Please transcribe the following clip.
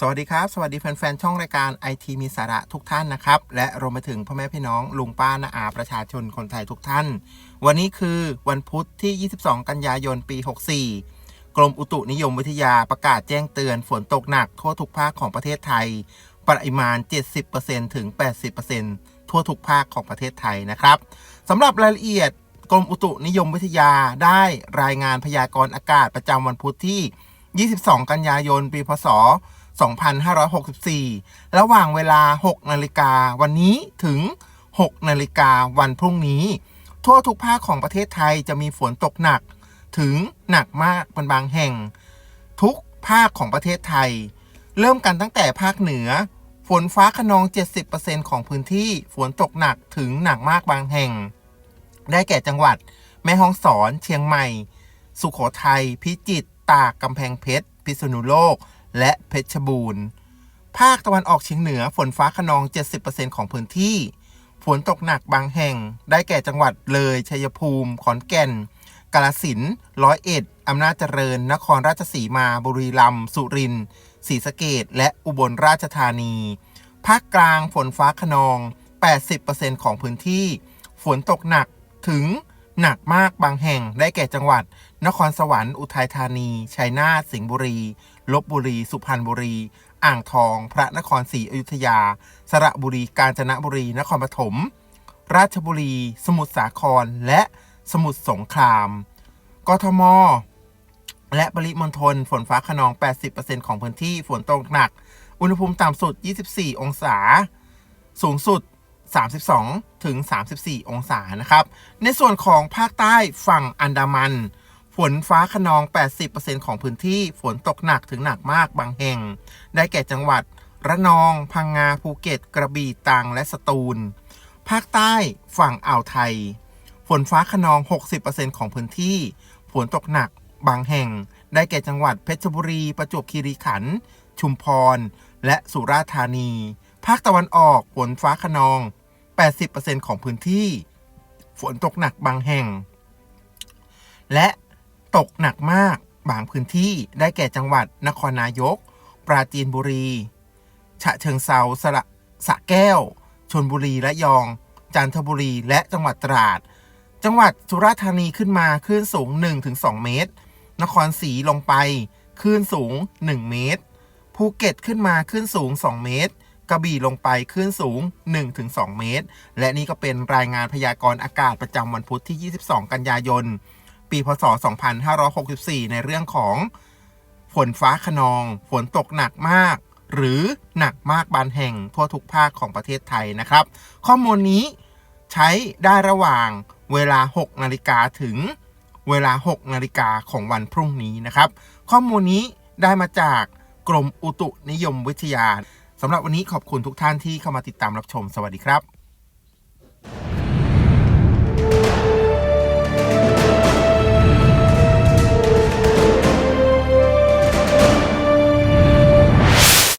สวัสดีครับ สวัสดีแฟนๆ ช่องรายการไอทีมีสาระทุกท่านนะครับ และรวมไปถึงพ่อแม่พี่น้อง ลุงป้าน้าอาประชาชนคนไทยทุกท่าน วันนี้คือวันพุธที่ 22 กันยายนปี 64 กรมอุตุนิยมวิทยาประกาศแจ้งเตือนฝนตกหนักทั่วทุกภาคของประเทศไทย ปริมาณ 70%ถึง 80%ทั่วทุกภาคของประเทศไทยนะครับสำหรับรายละเอียดกรมอุตุนิยมวิทยาได้รายงานพยากรณ์อากาศประจำวันพุธที่ 22 กันยายน ปีพศ 2564 ระหว่างเวลา 6 นาฬิกาวันนี้ถึง 6 นาฬิกาวันพรุ่งนี้ ทั่วทุกภาคของประเทศไทยจะมีฝนตกหนัก ถึงหนักมากเป็นบางแห่ง ทุกภาคของประเทศไทย เริ่มกันตั้งแต่ภาคเหนือ ฝนฟ้าขนอง 70%ของพื้นที่ฝนตกหนักถึงหนักมากบางแห่ง ได้แก่จังหวัด แม่ฮ่องสอน เชียงใหม่ สุขโขทัยพิจิตร ตากกำแพงเพชร พิษณุโลก และเพชรบูรณ์ ภาคตะวันออกเฉียงเหนือฝนฟ้าขนอง 70%ของพื้นที่ ฝนตกหนักบางแห่ง ได้แก่จังหวัดเลย ชัยภูมิ ขอนแก่น กาฬสินธุ์ร้อยเอ็ดอำนาจเจริญ นครราชสีมา บุรีรัมย์ สุรินทร์ ศรีสะเกดและอุบลราชธานี ภาคกลางฝนฟ้าขนอง 80%ของพื้นที่ ฝนตกหนักถึง หนักมากบางแห่งได้แก่จังหวัด นครสวรรค์ อุทัยธานี ชัยนาท สิงห์บุรี ลบบุรี สุพรรณบุรี อ่างทอง พระนครศรีอยุธยา สระบุรี กาญจนบุรี นครปฐม ราชบุรี สมุทรสาคร และสมุทรสงคราม กทม และปริมณฑล ฝนฟ้าขนอง 80%ของพื้นที่ ฝนตกหนัก อุณหภูมิต่ำสุด 24 องศา สูงสุด 32ถึง34 องศานะครับ ในส่วนของภาคใต้ฝั่งอันดามัน ฝนฟ้าขนอง 80%ของพื้นที่ฝนตกหนักถึงหนักมากบางแห่ง ได้แก่จังหวัด ระนอง พังงา ภูเก็ต กระบี่ตรัง และสตูล ภาคใต้ฝั่งอ่าวไทย ฝนฟ้าขนอง 60%ของพื้นที่ ฝนตกหนักบางแห่ง ได้แก่จังหวัดเพชรบุรี ประจวบคีรีขันธ์ ชุมพร และสุราษฎร์ธานี ภาคตะวันออกฝนฟ้าขนอง 80%ของพื้นที่ ฝนตกหนักบางแห่ง และตกหนักมากบางพื้นที่ได้แก่จังหวัดนครนายก ปราจีนบุรี ฉะเชิงเซาสระสะแก้ว ชนบุรีและยอง จันทบุรีและจังหวัดตราด จังหวัดสุราษฎร์ธานีขึ้นมาคลื่นสูง 1-2 เมตร นครศรีลงไปคลื่นสูง 1 เมตร ภูเก็ตขึ้นมาคลื่นสูง 2 เมตร กระบี่ลงไปคลื่นสูง 1-2 เมตร และนี่ก็เป็นรายงานพยากรณ์อากาศประจำวันพุธที่ 22 กันยายน ปีพศ 2564 ในเรื่องของฝนฟ้าขนอง ฝนตกหนักมาก หรือหนักมากบางแห่งทั่วทุกภาคของประเทศไทยนะครับ ข้อมูลนี้ใช้ได้ระหว่างเวลา 6 นาฬิกาถึงเวลา 6 นาฬิกาของวันพรุ่งนี้นะครับ ข้อมูลนี้ได้มาจากกรมอุตุนิยมวิทยา สำหรับวันนี้ขอบคุณทุกท่านที่เข้ามาติดตามรับชม สวัสดีครับ